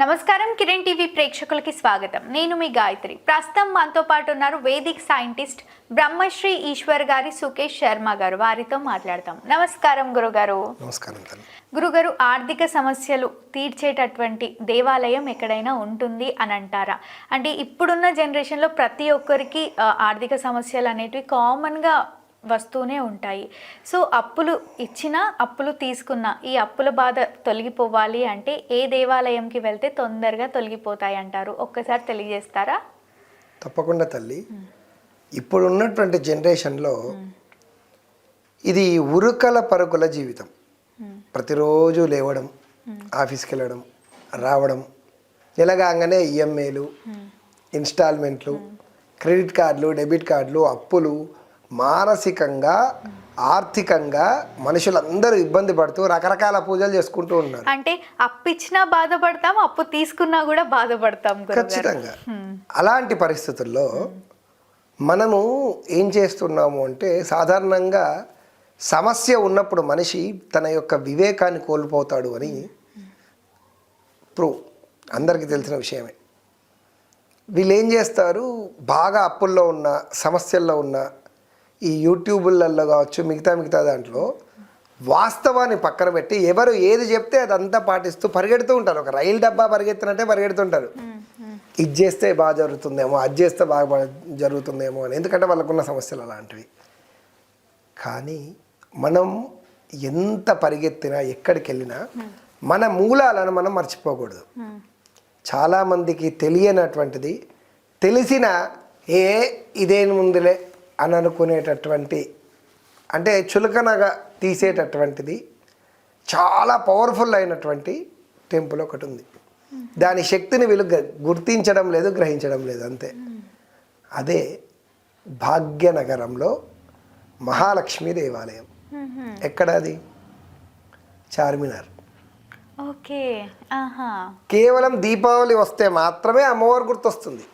నమస్కారం కిరణ్ టీవీ ప్రేక్షకులకి స్వాగతం. నేను మీ గాయత్రి. ప్రస్తుతం మనతో పాటు ఉన్నారు వేదిక్ సైంటిస్ట్ బ్రహ్మశ్రీ ఈశ్వర్ గారి సుకేష్ శర్మ గారు. వారితో మాట్లాడతాం. నమస్కారం గురుగారు. నమస్కారం గురుగారు ఆర్థిక సమస్యలు తీర్చేటటువంటి దేవాలయం ఎక్కడైనా ఉంటుంది అని అంటారా? అంటే ఇప్పుడున్న జనరేషన్లో ప్రతి ఒక్కరికి ఆర్థిక సమస్యలు అనేటివి కామన్గా వస్తూనే ఉంటాయి. సో అప్పులు ఇచ్చినా అప్పులు తీసుకున్నా ఈ అప్పుల బాధ తొలగిపోవాలి అంటే ఏ దేవాలయంకి వెళ్తే తొందరగా తొలగిపోతాయి అంటారు ఒక్కసారి తెలియజేస్తారా? తప్పకుండా తల్లి. ఇప్పుడు ఉన్నటువంటి జనరేషన్లో ఇది ఉరుకల పరుకుల జీవితం. ప్రతిరోజు లేవడం ఆఫీస్కి వెళ్ళడం రావడం నెలగాగానే ఈఎంఐలు ఇన్స్టాల్మెంట్లు క్రెడిట్ కార్డులు డెబిట్ కార్డులు అప్పులు మానసికంగా ఆర్థికంగా మనుషులందరూ ఇబ్బంది పడుతూ రకరకాల పూజలు చేసుకుంటూ ఉన్నారు. అంటే అప్పు ఇచ్చినా బాధపడతాం అప్పు తీసుకున్నా కూడా బాధపడతాం ఖచ్చితంగా. అలాంటి పరిస్థితుల్లో మనము ఏం చేస్తున్నాము అంటే సాధారణంగా సమస్య ఉన్నప్పుడు మనిషి తన యొక్క వివేకాన్ని కోల్పోతాడు అని ప్రూవ్. అందరికీ తెలిసిన విషయమే. వీళ్ళు ఏం చేస్తారు? బాగా అప్పుల్లో ఉన్న సమస్యల్లో ఉన్న ఈ యూట్యూబులలో కావచ్చు మిగతా మిగతా దాంట్లో వాస్తవాన్ని పక్కన పెట్టి ఎవరు ఏది చెప్తే అదంతా పాటిస్తూ పరిగెడుతూ ఉంటారు. ఒక రైలు డబ్బా పరిగెత్తినట్టే పరిగెడుతుంటారు. ఇది చేస్తే బాగా జరుగుతుందేమో అది చేస్తే బాగా జరుగుతుందేమో అని. ఎందుకంటే వాళ్ళకున్న సమస్యలు అలాంటివి. కానీ మనం ఎంత పరిగెత్తినా ఎక్కడికి వెళ్ళినా మన మూలాలను మనం మర్చిపోకూడదు. చాలామందికి తెలియనటువంటిది తెలిసిన ఏ ఇదేం ముందులే అని అనుకునేటటువంటి అంటే చులకనగా తీసేటటువంటిది చాలా పవర్ఫుల్ అయినటువంటి టెంపుల్ ఒకటి ఉంది. దాని శక్తిని వీళ్ళు గుర్తించడం లేదు గ్రహించడం లేదు అంతే. అదే భాగ్యనగరంలో మహాలక్ష్మి దేవాలయం. ఎక్కడ అది? చార్మినార్. ఓకే కేవలం దీపావళి వస్తే మాత్రమే అమ్మవారు గుర్తొస్తుంది.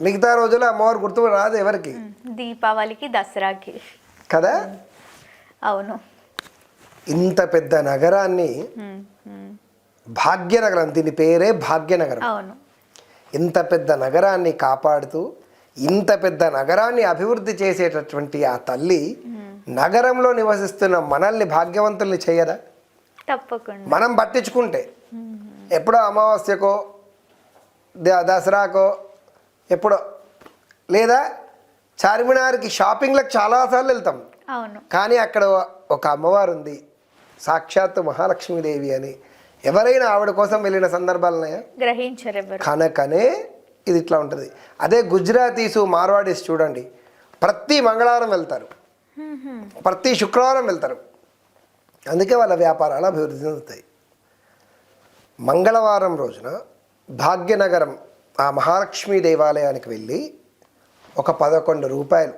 మిగతా రోజుల్లో అమ్మవారు గుర్తు రాదు ఎవరికి. దీపావళికి దసరాకి కదా? అవును. ఇంత పెద్ద నగరాన్ని. భాగ్యనగరం దీని పేరే భాగ్యనగరం. అవును. ఇంత పెద్ద నగరాన్ని కాపాడుతూ ఇంత పెద్ద నగరాన్ని అభివృద్ధి చేసేటటువంటి ఆ తల్లి నగరంలో నివసిస్తున్న మనల్ని భాగ్యవంతుల్ని చేయదా? తప్పకుండా. మనం పట్టించుకుంటే. ఎప్పుడో అమావాస్యకో దసరాకో ఎప్పుడో లేదా చార్మినార్కి షాపింగ్లకు చాలాసార్లు వెళ్తాం. అవును. కానీ అక్కడ ఒక అమ్మవారు ఉంది సాక్షాత్తు మహాలక్ష్మీదేవి అని. ఎవరైనా ఆవిడ కోసం వెళ్ళిన సందర్భాలు ఉన్నాయా గ్రహించరు కనుకనే ఇది ఇట్లా ఉంటుంది. అదే గుజరాతీసు మార్వాడీస్ చూడండి. ప్రతి మంగళవారం వెళ్తారు. ప్రతి శుక్రవారం వెళ్తారు. అందుకే వాళ్ళ వ్యాపారాలు అభివృద్ధి చెందుతాయి. మంగళవారం రోజున భాగ్యనగరం ఆ మహాలక్ష్మి దేవాలయానికి వెళ్ళి ఒక పదకొండు రూపాయలు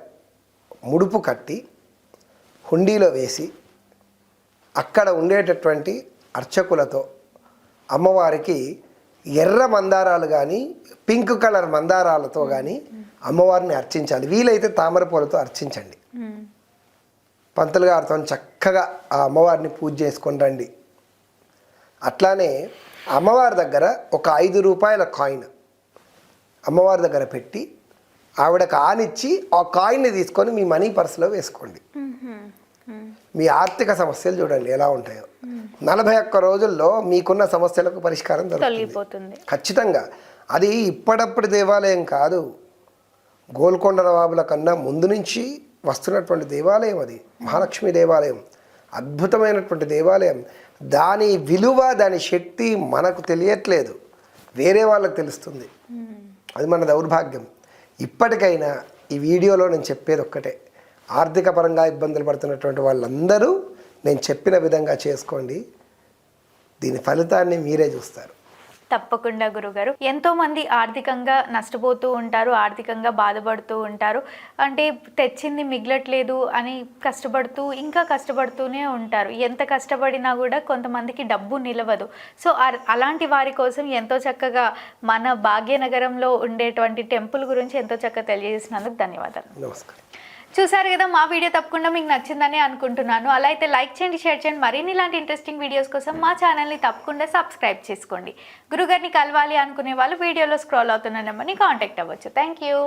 ముడుపు కట్టి హుండీలో వేసి అక్కడ ఉండేటటువంటి అర్చకులతో అమ్మవారికి ఎర్ర మందారాలు కానీ పింక్ కలర్ మందారాలతో కానీ అమ్మవారిని అర్చించాలి. వీలైతే తామర పూలతో అర్చించండి. ఉమ్, పంతులు గారితో చక్కగా ఆ అమ్మవారిని పూజ చేసుకొని రండి. అట్లానే అమ్మవారి దగ్గర ఒక ఐదు రూపాయల కాయిన్ అమ్మవారి దగ్గర పెట్టి ఆవిడకు ఆనిచ్చి ఆ కాయిన్ని తీసుకొని మీ మనీ పర్సులో వేసుకోండి. మీ ఆర్థిక సమస్యలు చూడండి ఎలా ఉంటాయో. నలభై ఒక్క రోజుల్లో మీకున్న సమస్యలకు పరిష్కారం దొరుకుతుంది. ఖచ్చితంగా. అది ఇప్పటప్పుడు దేవాలయం కాదు. గోల్కొండ నవాబుల కన్నా ముందు నుంచి వస్తున్నటువంటి దేవాలయం అది. మహాలక్ష్మి దేవాలయం. అద్భుతమైనటువంటి దేవాలయం. దాని విలువ దాని శక్తి మనకు తెలియట్లేదు. వేరే వాళ్ళకి తెలుస్తుంది. అది మన దౌర్భాగ్యం. ఇప్పటికైనా ఈ వీడియోలో నేను చెప్పేది ఒక్కటే. ఆర్థిక పరంగా ఇబ్బందులు పడుతున్నటువంటి వాళ్ళందరూ నేను చెప్పిన విధంగా చేసుకోండి. దీని ఫలితాన్ని మీరే చూస్తారు. తప్పకుండా గురుగారు. ఎంతో మంది ఆర్థికంగా నష్టపోతూ ఉంటారు ఆర్థికంగా బాధపడుతూ ఉంటారు. అంటే తెచ్చింది మిగలట్లేదు అని కష్టపడుతూ ఇంకా కష్టపడుతూనే ఉంటారు. ఎంత కష్టపడినా కూడా కొంతమందికి డబ్బు నిలవదు. సో అలాంటి వారి కోసం ఎంతో చక్కగా మన భాగ్యనగరంలో ఉండేటువంటి టెంపుల్ గురించి ఎంతో చక్కగా తెలియజేసినందుకు ధన్యవాదాలు. నమస్కారం. చూసారు కదా మా వీడియో తప్పకుండా మీకు నచ్చిందని అనుకుంటున్నాను. అలా అయితే లైక్ చేయండి షేర్ చేయండి. మరిన్ని ఇలాంటి ఇంట్రెస్టింగ్ వీడియోస్ కోసం మా ఛానల్ని తప్పకుండా సబ్స్క్రైబ్ చేసుకోండి. గురుగారిని కలవాలి అనుకునే వాళ్ళు వీడియోలో స్క్రోల్ అవుతున్న నెంబర్ని కాంటాక్ట్ అవ్వచ్చు. Thank you